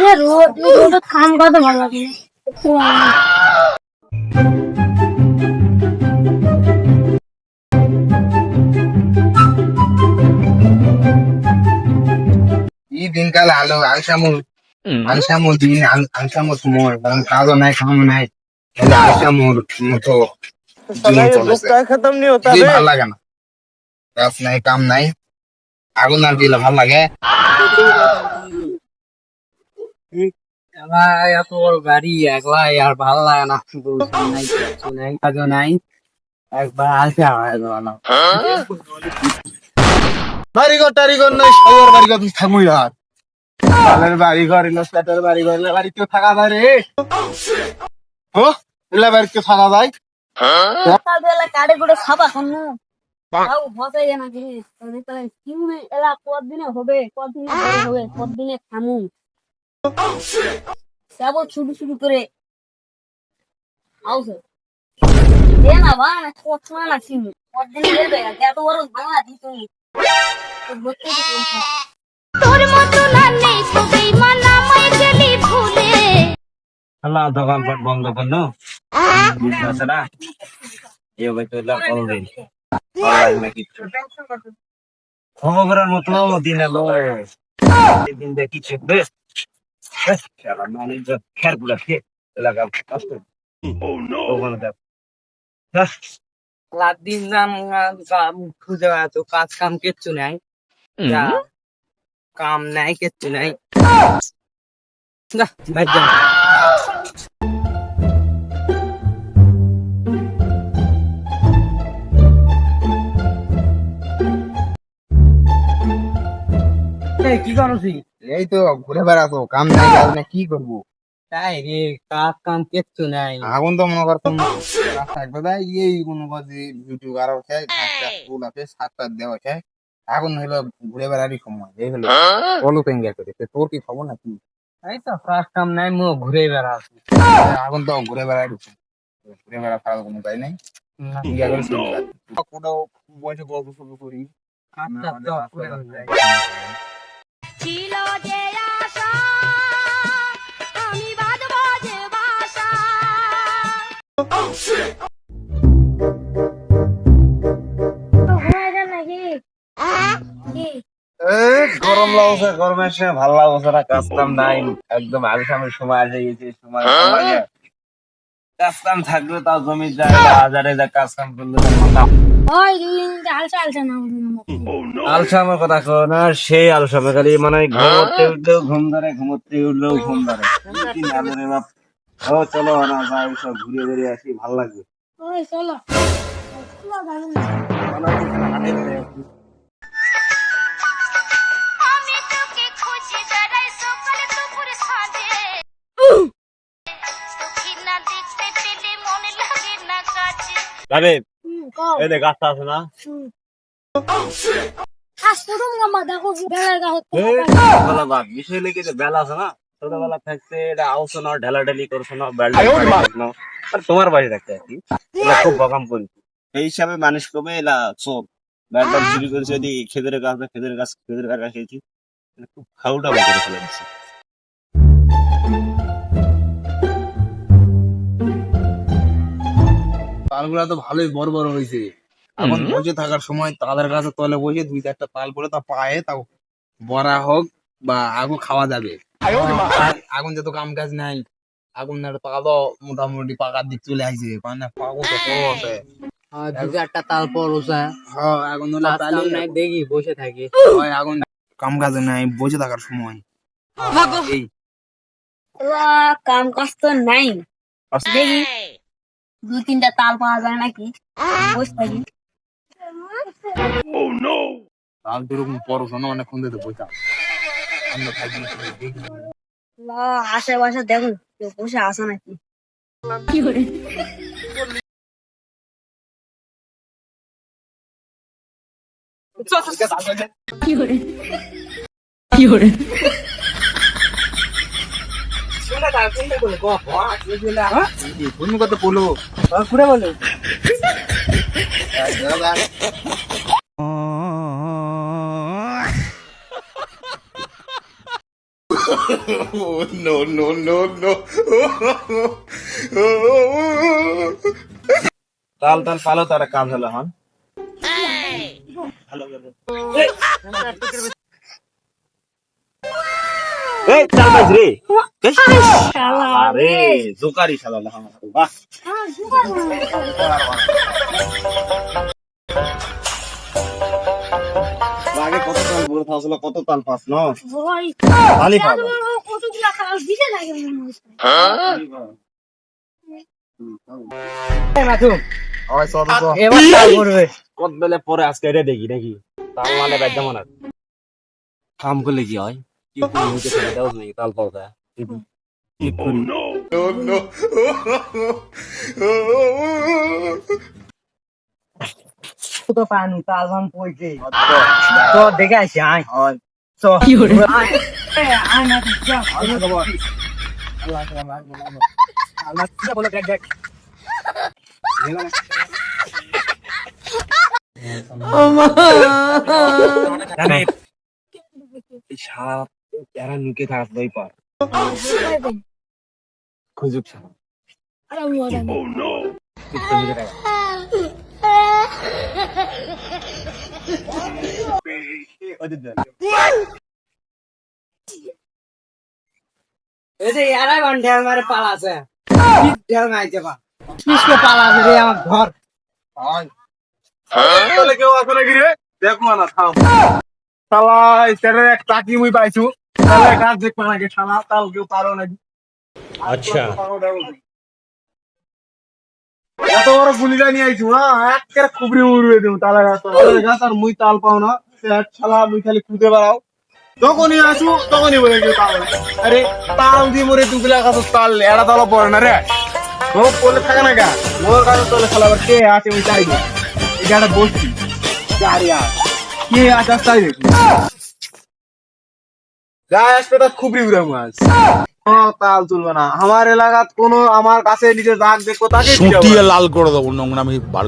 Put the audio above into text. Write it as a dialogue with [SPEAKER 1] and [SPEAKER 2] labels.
[SPEAKER 1] ই road road কাম করতে ভালো লাগে
[SPEAKER 2] এই দিনকাল আলো আলসামু আলসামু দিন আলসামু মোর কাজও নাই কাম নাই। আলসামুর মতো
[SPEAKER 3] খতম
[SPEAKER 2] নি হতা লাগে না। কাজ নাই কাম নাই। আগুন আর দিলে ভালো লাগে।
[SPEAKER 4] এত বড় গাড়ি একলা আর ভালো লাগে না। নাই কিছু নাই কাজও নাই একবার আসে হয়? না
[SPEAKER 2] বাড়িঘর টাড়িঘর নাই সবার বাড়িঘর তুমি থাকুই আর। ঘর এলো বাড়িতে থাকা যায় রে। ও এলে বাড়িতে থাকা যায়?
[SPEAKER 1] খাবা খানো তাও হতে না এলা কতদিনে হবে? কতদিনে খামু সব শুরু শুরু করে আউছে দে না বা না কত না চিনি কতদিনে দেবে এত বড় ভাঙা দি তুমি বলতে
[SPEAKER 5] তোর মতো না নেই তো বেইমান আমায় গেলি ভুলে
[SPEAKER 4] আল্লাহ দোকান পাট বন্ধ করল। আছে না? এ ভাই তো এলাম অলরেডি অনলাইন না কিছু। খবরের মতো দিন এলো। এই দিন দেখি চেপবে খেলা মানুষ খেরগুলা খেয়ে এলাকা কষ্ট ওখানে দেখ রাত দিন যান কাম খুঁজে তো কাজ কাম কিচ্ছু নাই কাম নাই কিচ্ছু নাই কি করছিস
[SPEAKER 2] এই তো ঘুরে বেড়াতো কাম নাই কাজ নাই কি করব?
[SPEAKER 4] তাই রে কাজ কাম কিচ্ছু নাই।
[SPEAKER 2] আগুন তো মনে করতাম থাকবে তাই এই কোনো কাজে ইউটিউব আর আছে একটা ফুল আছে সাতটা দেওয়া আছে। আগুন হলো ঘুরে বেড়ারই সময় এই হলো। অলু পেঙ্গা করে তোর কি খবর নাকি?
[SPEAKER 4] এই তো কাজ কাম নাই মো ঘুরে বেড়াচ্ছি।
[SPEAKER 2] আগুন তো ঘুরে বেড়ারই সময় ঘুরে বেড়া ছাড়া কোনো উপায় নাই। ইয়া করে কোথাও বসে গল্প সল্প করি।
[SPEAKER 4] আচ্ছা তো গরম লাগছে গরমের সময় ভালো লাগছে না কাজ নাই, একদম আগে সময় আসে গেছে, সময় ভালো কাজ কাম থাকলে তাও জমি যায় বাজারে যা কাজ করলে
[SPEAKER 1] ওই দিন হালসা হালসা না
[SPEAKER 4] আলসামের কথা কো না সেই আলসামে খালি মানে ঘুমোতে উঠলেও ঘুম ধরে ঘুমোতে উঠলেও ঘুম ধরে। কি না ধরে বাপ। ও চলো না যাই সব ঘুরে ঘুরে আসি ভালো লাগবে।
[SPEAKER 1] ওই চলো। চলো না। বেলা গা হচ্ছে
[SPEAKER 4] এই ছোটবেলা বাপ বিষয় লেগে যে বেলা আছে না? ছোটবেলা থাকতে এটা আউছো না ঢেলা ঢেলি করছ না না। আর তোমার বাড়ি থাকতে আর কি? খুব বকাম করি। এই হিসাবে মানুষ কবে এলা চুরি? করেছে যদি খেদের গাছ না খেদের গাছ খেদের গাছ খেয়েছি খুব খাউটা করে ফেলে দিচ্ছে
[SPEAKER 2] তালগুলা তো ভালোই বড় বড় হয়েছে এখন বসে থাকার সময় তালের গাছে তলে বসে দুই চারটা তাল পরে তা পায়ে তাও বড়া হোক বা আগুন খাওয়া যাবে। আগুন যেহেতু কাম কাজ নাই আগুন পাকা মোটামুটি পাকার দিক চলে আসছে মানে পাকো তো বড় আছে।
[SPEAKER 4] দু চারটা তাল পর
[SPEAKER 2] হ্যাঁ আগুন
[SPEAKER 4] নাই দেখি বসে থাকি।
[SPEAKER 2] আগুন কাম কাজ নাই বসে থাকার সময়।
[SPEAKER 1] কাম কাজ তো নাই। দেখি। দু তিনটা তাল পাওয়া যায় নাকি? বসে থাকি
[SPEAKER 2] তাল যেরকম পড়াশোনা অনেকক্ষণ দেখি
[SPEAKER 1] লা, আশেপাশে দেখুন কেউ বসে আসে নাকি?
[SPEAKER 4] কুড়ে বলে
[SPEAKER 6] তাল তাল পালো তার কাজ হলো হন এই চাল বাজ রে। আরে জোকারি শালা বাহ। আগে কত তাল বলে থাকছিল কত তাল পাস ন?
[SPEAKER 7] ভাই
[SPEAKER 6] পাবো
[SPEAKER 7] কতগুলা কাজ দিতে লাগে মনে হচ্ছে
[SPEAKER 8] এবার তাল করবে
[SPEAKER 6] কত বেলে পরে আজকে এটা দেখি নাকি তাল মানে বাদ যেমন কাম করলে কি হয়? কি করে হইতে পারে দাও নাকি তাল পাও তা
[SPEAKER 8] তো পানু তাল বাম পয়ছে তো দেখে আসি আয় তো কি হরে আয় আয় না যা আল্লাহ আল্লাহ আল্লাহ আল্লাহ বলে দেখ দেখ
[SPEAKER 6] এই সাপ এরা নুকে থাকাত বই পার। খুঁজুক
[SPEAKER 8] মারে পালাছে পালাছে রে আমার ঘর।
[SPEAKER 6] কেউ আছে নাকি রে? দেখো না থাম। শালা এটারে এক টাকি মুই পাইছু। নাকি আচ্ছা। এত বড় গুলিটা নিয়ে আইছু না একের খুবরি উড়বে দেবো তালে গাছ গাছ আর মুই তাল পাও না। সে মুই খালি খুঁজে বেড়াও। যখনই আসু তখনই বলে তাল। আরে তাল দিয়ে মরে দুগুলা গাছ তাল এড়া তাল পড়ে না রে। ও বলে থাকে না গা। মোর কাছে তোলে শালা আবার কে আছে ওই চাই না। এটা বলছি কে আছে তাই যা আসবে তা খুবই উড়ে মাছ। তাল তুলবে না। আমার এলাকাত কোনো আমার কাছে নিজের দাগ দেখো তাকে
[SPEAKER 3] লাল করে দেবো নোংরা আমি বার